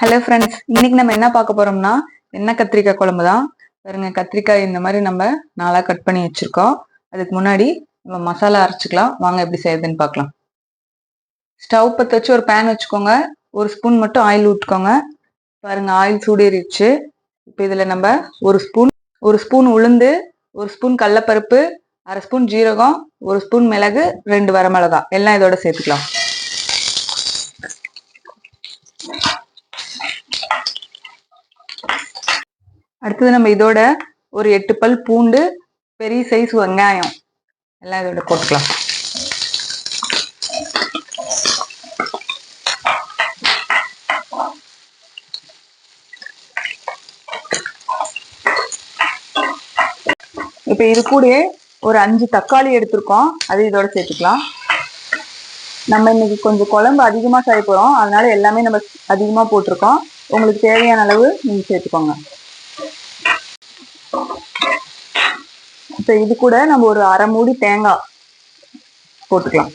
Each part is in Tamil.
ஹலோ ஃப்ரெண்ட்ஸ் இன்னைக்கு நம்ம என்ன பார்க்க போறோம்னா என்ன கத்திரிக்காய் குழம்பு தான். பாருங்க கத்திரிக்காய் இந்த மாதிரி நம்ம நாளாக கட் பண்ணி வச்சிருக்கோம். அதுக்கு முன்னாடி நம்ம மசாலா அரைச்சிக்கலாம். வாங்க எப்படி செய்யுதுன்னு பார்க்கலாம். ஸ்டவ் பற்ற வச்சு ஒரு பேன் வச்சுக்கோங்க. ஒரு ஸ்பூன் மட்டும் ஆயில் ஊற்றுக்கோங்க பாருங்க ஆயில் சூடேறிடுச்சு. இப்போ இதில் நம்ம ஒரு ஸ்பூன் ஒரு ஸ்பூன் உளுந்து ஒரு ஸ்பூன் கடலப்பருப்பு அரை ஸ்பூன் ஜீரகம் ஒரு ஸ்பூன் மிளகு ரெண்டு வரமிளகா. எல்லாம் இதோட சேர்த்துக்கலாம். அடுத்தது நம்ம இதோட ஒரு எட்டு பல் பூண்டு பெரிய சைஸ் வெங்காயம். எல்லாம் இதோட போட்டுக்கலாம். இப்ப இது கூடயே ஒரு அஞ்சு தக்காளி எடுத்திருக்கோம். அது இதோட சேர்த்துக்கலாம். நம்ம இன்னைக்கு கொஞ்சம் குழம்பு அதிகமா செய்ய போறோம். அதனால எல்லாமே நம்ம அதிகமா போட்டிருக்கோம். உங்களுக்கு தேவையான அளவு நீங்க சேர்த்துக்கோங்க. இப்போ இது கூட நம்ம ஒரு அரை மூடி தேங்காய் போட்டுக்கலாம்.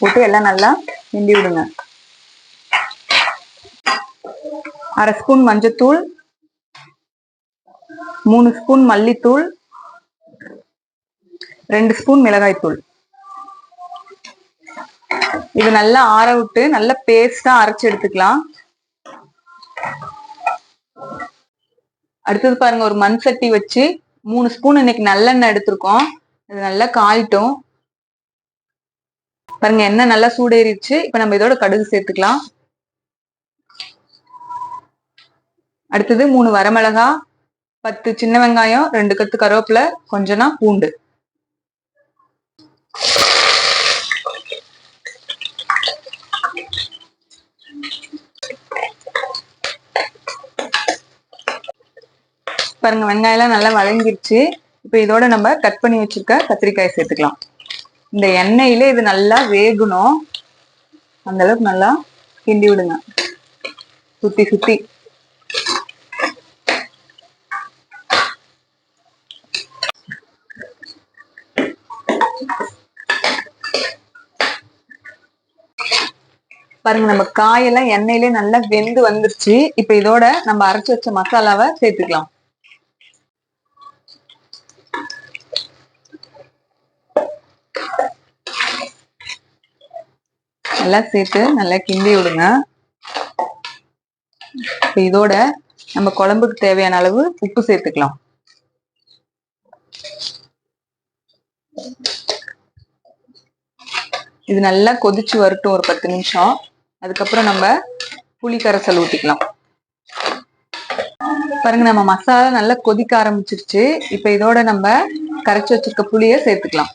போட்டு எல்லாம் நல்லா கிண்டி விடுங்க. அரை ஸ்பூன் மஞ்சத்தூள் மூணு ஸ்பூன் மல்லித்தூள் ரெண்டு ஸ்பூன் மிளகாய்த்தூள். இது நல்லா ஆற விட்டு நல்லா பேஸ்டா அரைச்சு எடுத்துக்கலாம். அடுத்தது பாருங்க ஒரு மண் சட்டி வச்சு மூணு ஸ்பூன் இன்னைக்கு நல்லெண்ணெய் எடுத்திருக்கோம். இது நல்லா காயிட்டும். பாருங்க எண்ணெய் நல்லா சூடேறிடுச்சு. இப்ப நம்ம இதோட கடுகு சேர்த்துக்கலாம். அடுத்தது மூணு வரமிளகா பத்து சின்ன வெங்காயம் ரெண்டு கத்து கருவேப்பிலை கொஞ்சனா பூண்டு. பாருங்க வெங்காயம் எல்லாம் நல்லா வதங்கிருச்சு. இப்போ இதோட நம்ம கட் பண்ணி வச்சிருக்க கத்திரிக்காய் சேர்த்துக்கலாம். இந்த எண்ணெயில இது நல்லா வேகணும். அந்த அளவுக்கு நல்லா கிண்டி விடுங்க. சுத்தி சுத்தி. பாருங்க நம்ம காயெல்லாம் எண்ணெயிலே நல்லா வெந்து வந்துருச்சு. இப்ப இதோட நம்ம அரைச்சு வச்ச மசாலாவை சேர்த்துக்கலாம். நல்லா சேர்த்து நல்லா கிண்டி விடுங்க. இப்ப இதோட நம்ம குழம்புக்கு தேவையான அளவு உப்பு சேர்த்துக்கலாம். இது நல்லா கொதிச்சு வரட்டும் ஒரு பத்து நிமிஷம். அதுக்கப்புறம் நம்ம புளி கரைசல் ஊத்திக்கலாம். பாருங்க நம்ம மசாலா நல்லா கொதிக்க ஆரம்பிச்சிருச்சு. இப்ப இதோட நம்ம கரைச்சி வச்சிருக்க புளியை சேர்த்துக்கலாம்.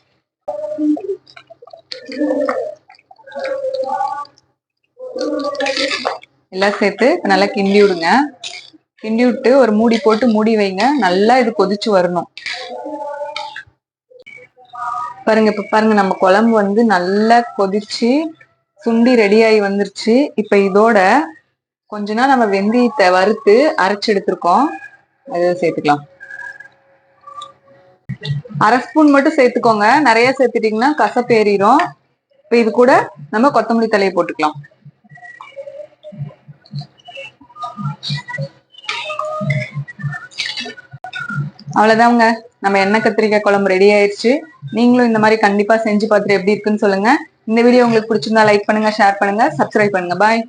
எல்லாம் சேர்த்து நல்லா கிண்டி விடுங்க. கிண்டி விட்டு ஒரு மூடி போட்டு மூடி வைங்க. நல்லா இது கொதிச்சு வரணும். பாருங்க இப்ப பாருங்க நம்ம குழம்பு வந்து நல்லா கொதிச்சு சுண்டி ரெடி ஆகி வந்துருச்சு. இப்ப இதோட கொஞ்ச நாள் நம்ம வெந்தயத்தை வறுத்து அரைச்சு எடுத்திருக்கோம். அதை சேர்த்துக்கலாம். அரை ஸ்பூன் மட்டும் சேர்த்துக்கோங்க. நிறைய சேர்த்துட்டீங்கன்னா கசப்பேறிடும் இப்ப இது கூட நம்ம கொத்தமல்லி தலையை போட்டுக்கலாம். அவ்வளவுதாங்க. நம்ம எண்ணெய் கத்திரிக்காய் குழம்பு ரெடி ஆயிடுச்சு நீங்களும் இந்த மாதிரி கண்டிப்பா செஞ்சு பார்த்துட்டு எப்படி இருக்குன்னு சொல்லுங்க. இந்த வீடியோ உங்களுக்கு பிடிச்சிருந்தா லைக் பண்ணுங்க ஷேர் பண்ணுங்க சப்ஸ்கிரைப் பண்ணுங்க. பாய்